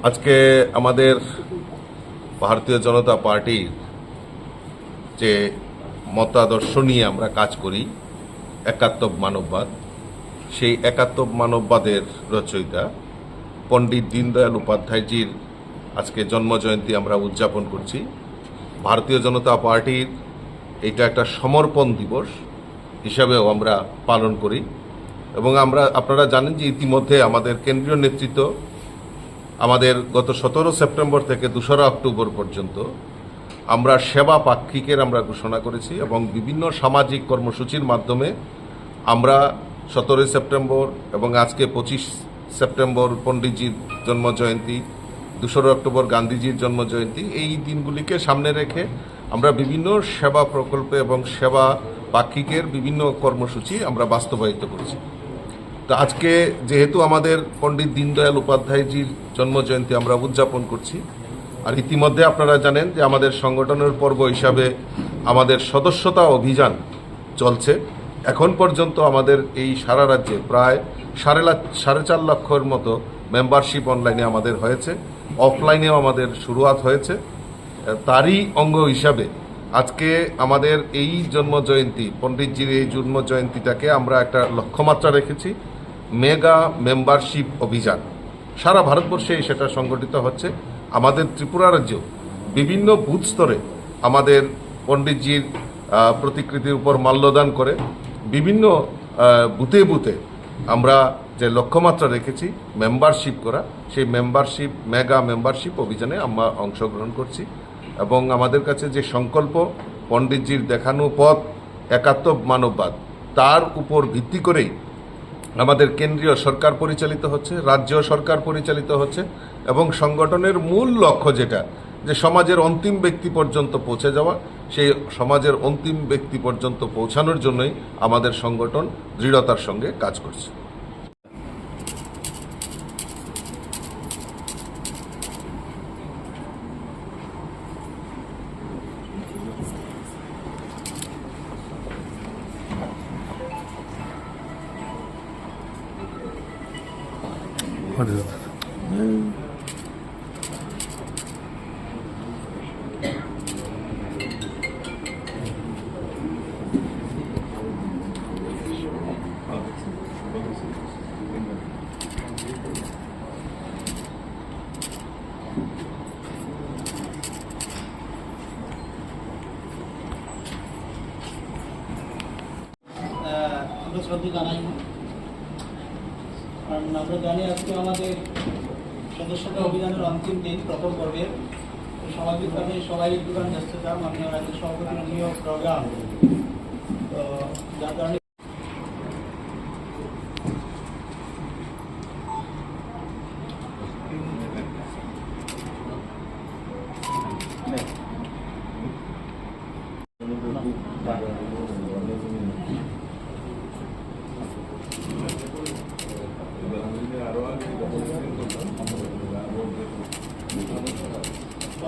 আজকে আমাদের ভারতীয় জনতা পার্টির যে মতাদর্শ নিয়ে আমরা কাজ করি, একাত্তব মানববাদ, সেই একাত্তব মানববাদের রচয়িতা পণ্ডিত দীনদয়াল উপাধ্যায়জির আজকে জন্মজয়ন্তী আমরা উদযাপন করছি। ভারতীয় জনতা পার্টির এটা একটা সমর্পণ দিবস হিসাবেও আমরা পালন করি। এবং আমরা, আপনারা জানেন যে ইতিমধ্যে আমাদের কেন্দ্রীয় নেতৃত্ব আমাদের গত সতেরো সেপ্টেম্বর থেকে দোসরা অক্টোবর পর্যন্ত আমরা সেবা পাক্ষিকের আমরা ঘোষণা করেছি এবং বিভিন্ন সামাজিক কর্মসূচির মাধ্যমে আমরা সতেরোই সেপ্টেম্বর এবং আজকে পঁচিশ সেপ্টেম্বর পণ্ডিতজির জন্মজয়ন্তী দোসরা অক্টোবর গান্ধীজির জন্মজয়ন্তী, এই দিনগুলিকে সামনে রেখে আমরা বিভিন্ন সেবা প্রকল্পে এবং সেবা পাক্ষিকের বিভিন্ন কর্মসূচি আমরা বাস্তবায়িত করেছি। তো আজকে যেহেতু আমাদের পণ্ডিত দীনদয়াল উপাধ্যায়জির জন্মজয়ন্তী আমরা উদযাপন করছি, আর ইতিমধ্যে আপনারা জানেন যে আমাদের সংগঠনের পর্ব হিসাবে আমাদের সদস্যতা অভিযান চলছে। এখন পর্যন্ত আমাদের এই সারা রাজ্যে প্রায় সাড়ে লাখ, সাড়ে চার লক্ষর মতো মেম্বারশিপ অনলাইনে আমাদের হয়েছে। অফলাইনেও আমাদের শুরুয়াত হয়েছে। তারই অঙ্গ হিসাবে আজকে আমাদের এই জন্মজয়ন্তী, পণ্ডিতজির এই জন্মজয়ন্তীটাকে আমরা একটা লক্ষ্যমাত্রা রেখেছি। মেগা মেম্বারশিপ অভিযান। সারা ভারতবর্ষে সেটা সংগঠিত হচ্ছে। আমাদের ত্রিপুরা রাজ্য বিভিন্ন বুথ স্তরে আমাদের পণ্ডিতজির প্রতিকৃতির উপর মাল্যদান করে বিভিন্ন বুথে বুথে আমরা যে লক্ষ্যমাত্রা রেখেছি, মেম্বারশিপ করা, সেই মেম্বারশিপ, মেগা মেম্বারশিপ অভিযানে আমরা অংশগ্রহণ করছি এবং আমাদের কাছে যে সংকল্প পণ্ডিতজির দেখানো পথ একাত্ম মানববাদ, তার উপর ভিত্তি করেই আমাদের কেন্দ্রীয় সরকার পরিচালিত হচ্ছে, রাজ্য সরকার পরিচালিত হচ্ছে, এবং সংগঠনের মূল লক্ষ্য যেটা, যে সমাজের অন্তিম ব্যক্তি পর্যন্ত পৌঁছে যাওয়া, সেই সমাজের অন্তিম ব্যক্তি পর্যন্ত পৌঁছানোর জন্যই আমাদের সংগঠন দৃঢ়তার সঙ্গে কাজ করছে। What is this? Mm. Uh, কারণ আমরা জানি আজকে আমাদের সদস্যতা অভিযানের অন্তিম দিন, প্রথম পর্বের তো স্বাভাবিকভাবে সবাই দোকান ব্যস্ততা মাননীয় রাজ্য সভাপতির নিয়োগ প্রোগ্রাম তো যার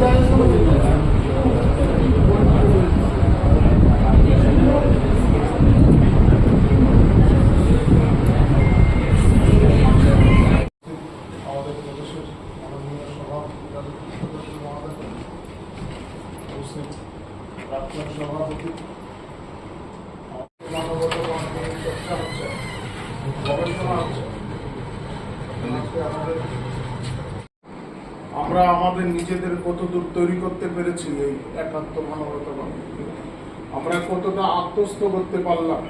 जाए उसको मुझे मिल जाए আমরা আমাদের নিজেদের কতদূর তৈরি করতে পেরেছি এই একাত্ম মানবতা আমরা কতটা আত্মস্থ করতে পারলাম?